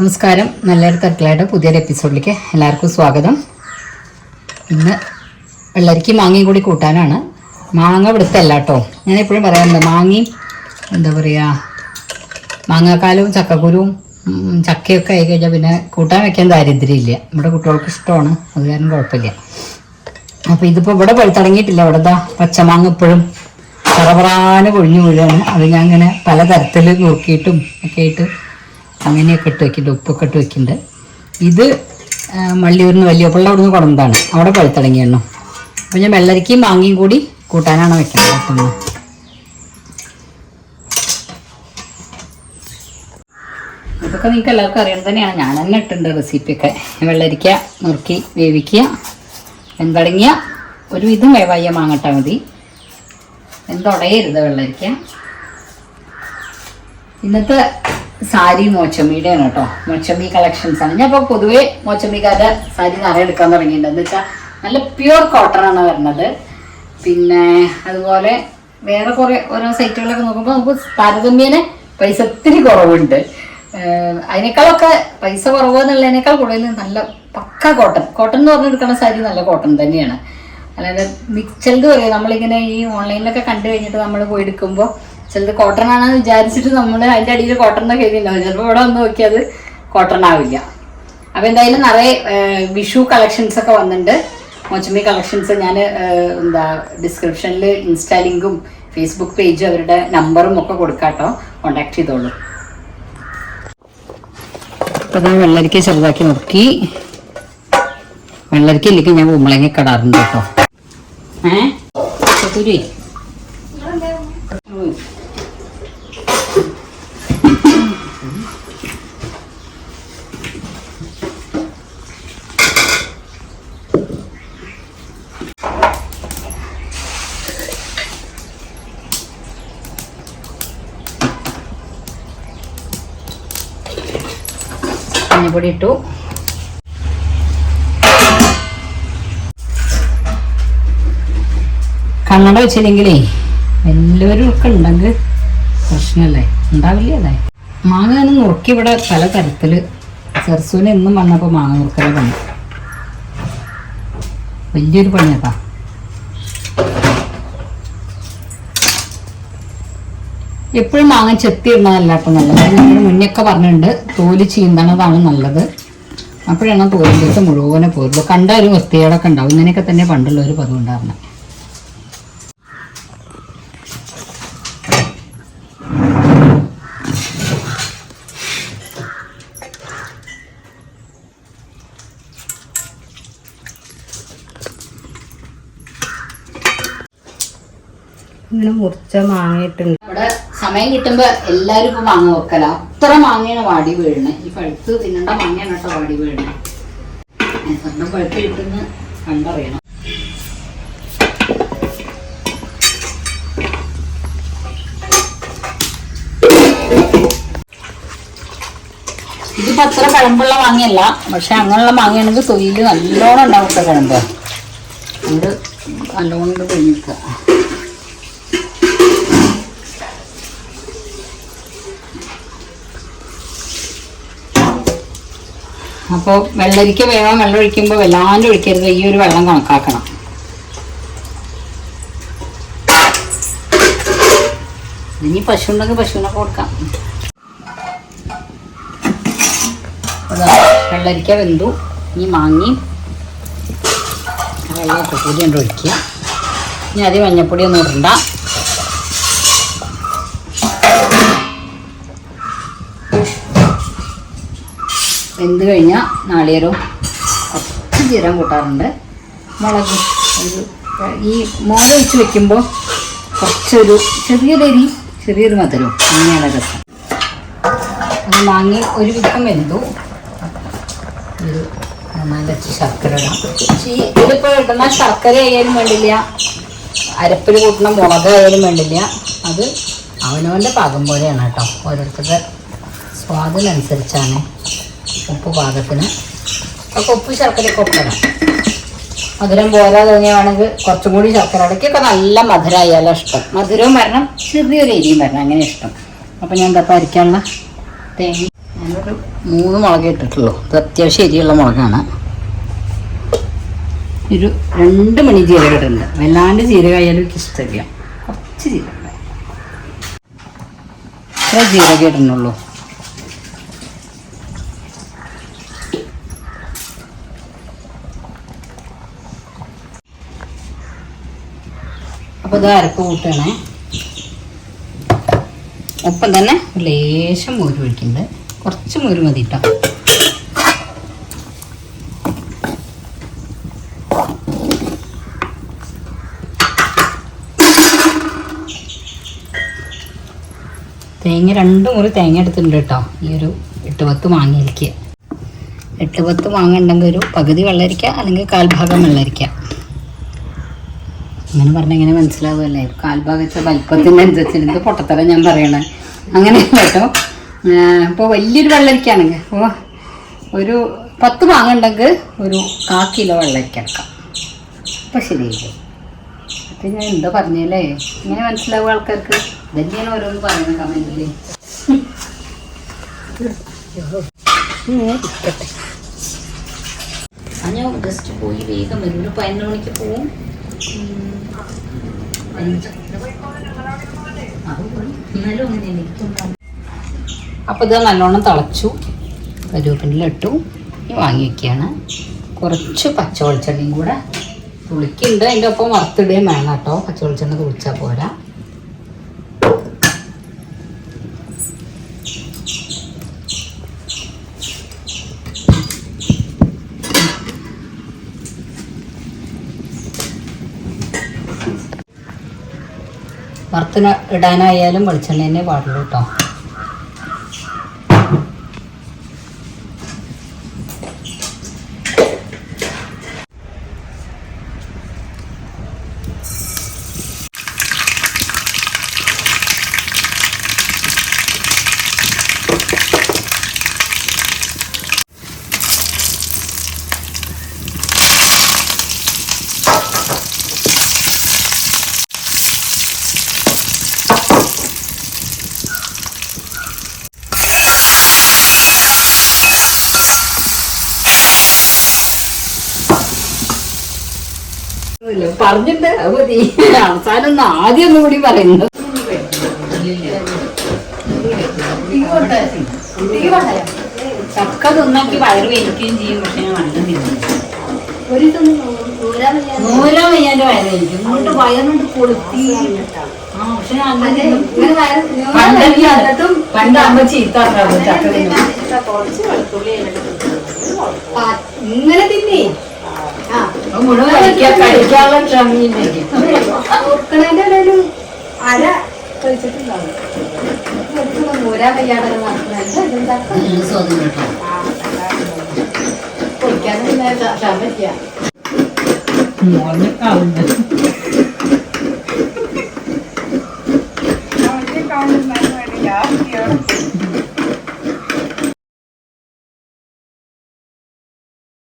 നമസ്കാരം. നല്ലൊരു തട്ടിലായിട്ട് പുതിയൊരു എപ്പിസോഡിലേക്ക് എല്ലാവർക്കും സ്വാഗതം. ഇന്ന് വെള്ളരിക്ക് മാങ്ങയും കൂടി കൂട്ടാനാണ്. മാങ്ങ ഇവിടുത്തെ അല്ല കേട്ടോ. ഞാൻ എപ്പോഴും പറയാറുണ്ട് മാങ്ങയും എന്താ പറയുക മാങ്ങാക്കാലവും ചക്കക്കുരുവും ചക്കയൊക്കെ ആയി കഴിഞ്ഞാൽ പിന്നെ കൂട്ടാൻ വെക്കാൻ ദാരിദ്ര്യമില്ല. നമ്മുടെ കുട്ടികൾക്ക് ഇഷ്ടമാണ്. അത് കാരണം കുഴപ്പമില്ല. അപ്പോൾ ഇതിപ്പോൾ ഇവിടെ പഴുത്തടങ്ങിയിട്ടില്ല ഇവിടെ ദാ പച്ചമാങ്ങ ഇപ്പോഴും പറവറാന് കൊഴിഞ്ഞു വീഴാണ്. അത് ഞാൻ ഇങ്ങനെ പലതരത്തിൽ നോക്കിയിട്ടും ഒക്കെ ആയിട്ട് അങ്ങനെയൊക്കെ ഇട്ട് വെക്കുന്നുണ്ട് ഉപ്പൊക്കെ ഇട്ട് വെക്കുന്നുണ്ട് ഇത് മള്ളിയൂരിന്ന് വലിയ പിള്ള അവിടെ നിന്ന് കൊണ്ടുവന്നതാണ്. അവിടെ പഴുത്തടങ്ങിയെണ്ണു അപ്പോൾ ഞാൻ വെള്ളരിക്കയും മാങ്ങയും കൂടി കൂട്ടാനാണ് വെക്കുന്നത് അപ്പം ഇന്ന്. ഇതൊക്കെ നിങ്ങൾക്ക് എല്ലാവർക്കും അറിയാൻ തന്നെയാണ്. ഞാൻ തന്നെ ഇട്ടുണ്ട് റെസിപ്പിയൊക്കെ. വെള്ളരിക്ക നുറുക്കി വേവിക്കുക. എന്തടങ്ങിയ ഒരുവിധം വേവായ മാങ്ങട്ടാൽ മതി. എന്തുടയരുത് വെള്ളരിക്ക. ഇന്നത്തെ സാരി മോച്ചമ്മിയുടെയാണ് കേട്ടോ. മോച്ചമ്മി കളക്ഷൻസ് ആണ്. ഞാൻ ഇപ്പോൾ പൊതുവേ മോച്ചമ്മിക്കാരുടെ സാരി നിറയെ എടുക്കാൻ തുടങ്ങിയിട്ടുണ്ട്. എന്ന് വെച്ചാൽ നല്ല പ്യുവർ കോട്ടൺ ആണ് വരുന്നത്. പിന്നെ അതുപോലെ വേറെ കുറേ ഓരോ സൈറ്റുകളൊക്കെ നോക്കുമ്പോൾ നമുക്ക് താരതമ്യേന പൈസ ഒത്തിരി കുറവുണ്ട്. അതിനേക്കാളൊക്കെ പൈസ കുറവ് എന്നുള്ളതിനേക്കാൾ കൂടുതൽ നല്ല പക്ക കോട്ടൺ കോട്ടൺ എന്ന് പറഞ്ഞെടുക്കുന്ന സാരി നല്ല കോട്ടൺ തന്നെയാണ്. അല്ലാതെ മിക്സൽഡ് പറയുക പറയും നമ്മളിങ്ങനെ ഈ ഓൺലൈനിലൊക്കെ കണ്ടു കഴിഞ്ഞിട്ട് നമ്മൾ പോയി എടുക്കുമ്പോൾ ചിലത് കോട്ടൺ ആണെന്ന് വിചാരിച്ചിട്ട് നമ്മൾ അതിന്റെ അടിയിൽ കോട്ടൺ എന്നൊക്കെ എഴുതിയിട്ടുണ്ടാവും ചിലപ്പോൾ ഇവിടെ വന്ന് നോക്കിയത് കോട്ടൺ ആവില്ല. അപ്പോൾ എന്തായാലും നിറയെ വിഷു കളക്ഷൻസ് ഒക്കെ വന്നിട്ടുണ്ട്. മോച്ചമ്മി കളക്ഷൻസ് ഞാൻ എന്താ ഡിസ്ക്രിപ്ഷനിൽ ഇൻസ്റ്റാ ലിങ്കും ഫേസ്ബുക്ക് പേജും അവരുടെ നമ്പറും ഒക്കെ കൊടുക്കാട്ടോ. കോണ്ടാക്ട് ചെയ്തോളൂ. അപ്പോൾ ഞാൻ വെള്ളരിക്ക ചെറുതാക്കി നോക്കി വെള്ളരിക്കയിലേക്ക് ഞാൻ ഉമ്മളങ്ങി കടാറുണ്ട് കേട്ടോ. ഏ മഞ്ഞപ്പൊടി ഇട്ടു. കണ്ണട വെച്ചില്ലെങ്കിലേ എല്ലാവരും ഒക്കെ ഉണ്ടെങ്കിൽ പ്രശ്നമല്ലേ ഉണ്ടാവില്ലേ അല്ലേ? മാങ്ങ തന്നെ നുറുക്കി ഇവിടെ പല തരത്തിൽ ചെറുസൂന് എന്നും വന്നപ്പോൾ മാങ്ങ നുറുക്കലേ പണി. വലിയൊരു പണിയതാ എപ്പോഴും മാങ്ങ ചെത്തി ഇടുന്നതല്ല കേട്ടോ നല്ലത് മുന്നൊക്കെ പറഞ്ഞിട്ടുണ്ട് തോൽ ചീന്തണതാണ് നല്ലത്. അപ്പോഴാണ് തോലിന്റെ മുഴുവനെ പോരുള്ളൂ കണ്ട ഒരു വൃത്തികേടൊക്കെ ഉണ്ടാവും. ഇങ്ങനെയൊക്കെ തന്നെ പണ്ടുള്ള ഒരു പതിവ് ഉണ്ടായിരുന്നു ഇങ്ങനെ മുറിച്ച മാങ്ങയിട്ടുണ്ട് സമയം കിട്ടുമ്പോ എല്ലാരും ഇപ്പൊ മാങ്ങ വെക്കല. അത്ര മാങ്ങയാണ് വാടി വീഴുന്നത് ഈ പഴുത്ത് തിന്നണ്ട മാങ്ങയാണ് കേട്ടോ വാടി വീഴുന്നത് സ്വന്തം പഴുത്ത് കിട്ടുന്ന കണ്ടറിയണം. ഇതിപ്പോ അത്ര കഴമ്പുള്ള മാങ്ങയല്ല. പക്ഷെ അങ്ങനെയുള്ള മാങ്ങയാണെങ്കിൽ തൊയിൽ നല്ലോണം ഉണ്ടാവും കഴമ്പ്. അത് നല്ലോണം കഴിഞ്ഞിരിക്കുക അപ്പോൾ വെള്ളരിക്ക വേവാൻ വെള്ളം ഒഴിക്കുമ്പോൾ വല്ലാണ്ട് ഒഴിക്കരുത്. ഈ ഒരു വെള്ളം കണക്കാക്കണം. ഇനി പശു ഉണ്ടെങ്കിൽ പശുവിനൊക്കെ കൊടുക്കാം. വെള്ളരിക്ക വെന്തു. ഇനി മാങ്ങി വെള്ളമൊക്കെ കൂടി കൊണ്ട് ഒഴിക്കുക. ഇനി അതി മഞ്ഞപ്പൊടി ഒന്നും ഇടണ്ട. വെന്ത് കഴിഞ്ഞാൽ നാളികേരവും കുറച്ച് ജീരം കൂട്ടാറുണ്ട്. മുളക് ഒരു ഈ മുളക് വെച്ച് വെക്കുമ്പോൾ കുറച്ചൊരു ചെറിയൊരു എരി ചെറിയൊരു മധുരവും അങ്ങനെയാണ് രസം. അത് മാങ്ങി ഒരു വിധം വെന്തു. ഒരു മൂന്നാലച്ച് ശർക്കര ഇടാം. പക്ഷേ ഈ ഇതിലിപ്പോൾ ഇടുന്ന ശർക്കര ആയാലും വേണ്ടില്ല. അരപ്പിൽ കൂട്ടുന്ന മുളക് ആയാലും വേണ്ടില്ല. അത് അവനവന്റെ പാകം പോലെയാണ് കേട്ടോ. ഓരോരുത്തരുടെ സ്വാദിനനുസരിച്ചാണ്. ഉപ്പ് പാകത്തിന്. അപ്പോൾ ഉപ്പ് ശർക്കരയൊക്കെ ഒപ്പിടണം മധുരം പോരാ തോന്നിയാണെങ്കിൽ കുറച്ചും കൂടി ശർക്കര. ഇടയ്ക്കൊക്കെ നല്ല മധുരമായാലും ഇഷ്ടം. മധുരവും വരണം ചെറിയൊരു എരിയും വരണം. അങ്ങനെ ഇഷ്ടം. അപ്പം ഞാൻ എന്താ പരിക്കാനുള്ള തേങ്ങ? ഞാനൊരു മൂന്ന് മുളക് ഇട്ടിട്ടുള്ളൂ. ഇത് അത്യാവശ്യം എരിയുള്ള മുളകാണ്. ഒരു രണ്ട് മണി ജീരകം ഇടുന്നുണ്ട് വല്ലാണ്ട് ജീരകം ആയാലും എനിക്ക് ഇഷ്ടമില്ല. കുറച്ച് ജീരകം. ഇത്ര ഇടുന്നുള്ളൂ. അപ്പോൾ ഇത് അരപ്പ് കൂട്ടണേ. ഒപ്പം തന്നെ ലേശം മോര് ഒഴിക്കുന്നുണ്ട് കുറച്ച് മോര് മതി കേട്ടോ തേങ്ങ രണ്ട് മുറി തേങ്ങ എടുത്തിട്ടുണ്ട് കേട്ടോ ഈ ഒരു എട്ട് പത്ത് മാങ്ങയിലേക്ക്. എട്ട് പത്ത് മാങ്ങ ഉണ്ടെങ്കിൽ ഒരു പകുതി വെള്ളരിക്ക അല്ലെങ്കിൽ കാൽഭാഗം വെള്ളരിക്ക. അങ്ങനെ പറഞ്ഞ ഇങ്ങനെ മനസ്സിലാവുമല്ലേ? കാൽഭാഗത്തെ വലിപ്പത്തിനനുസരിച്ച് എന്ത് പൊട്ടത്തരം ഞാൻ പറയണേ? അങ്ങനെയല്ല കേട്ടോ ഇപ്പോൾ വലിയൊരു വെള്ളരിക്കാണെങ്കിൽ ഓ ഒരു പത്ത് മാങ്ങുണ്ടെങ്കിൽ ഒരു കാ കിലോ വെള്ളരിക്ക എടുക്കാം. അപ്പം ശരിയല്ലേ അപ്പം ഞാൻ എന്താ പറഞ്ഞല്ലേ? ഇങ്ങനെ മനസ്സിലാവും ആൾക്കാർക്ക്? ഇതന്നെയാണ് ഓരോന്ന് പറയുന്നത് കമന്റിൽ ഞാൻ ജസ്റ്റ് പോയി വേഗം വരും ഒരു പതിനൊന്ന് മണിക്ക് പോവും. അപ്പോൾ ഇത് നല്ലോണം തിളച്ചു. കരുവേപ്പിനിലിട്ടു ഇനി വാങ്ങി വെക്കുകയാണ് കുറച്ച് പച്ച വെളിച്ചെണ്ണയും കൂടെ. തുളിക്കുണ്ട് അതിന്റെ ഒപ്പം വറുത്തിടുകയും വേണം കേട്ടോ. പച്ച വെളിച്ചെണ്ണ തുളിച്ചാൽ പോരാ. വറുത്തിന് ഇടാനായാലും വെളിച്ചെണ്ണ തന്നെ പാടുള്ളൂ കേട്ടോ പറഞ്ഞിട്ട് അത് മതി. അവസാനം ഒന്ന് ആദ്യം ഒന്നും കൂടി പറയുന്നു ചക്ക തിന്നാക്കി വയറ് വലിക്കുകയും ചെയ്യും പക്ഷെ ഞാൻ വണ്ണം തിന്നു നൂലാ വയ്യാന്റെ വയറ് വേലിക്കും ഇങ്ങോട്ട് വയറുകൊണ്ട് കൊളുത്തി. ആ പക്ഷെ ഞാൻ അന്ന് അമ്മ എന്നിട്ടും ചീത്ത ഇങ്ങനെ തിന്നേ. കഴിക്കാനുള്ള ക്ഷമയിലേക്ക് കൊടുക്കണേന്റെ ഇടയിലും അര കഴിച്ചിട്ടുണ്ടാവും. നൂരാ വയ്യാതെ നല്ല സ്വാതന്ത്ര്യം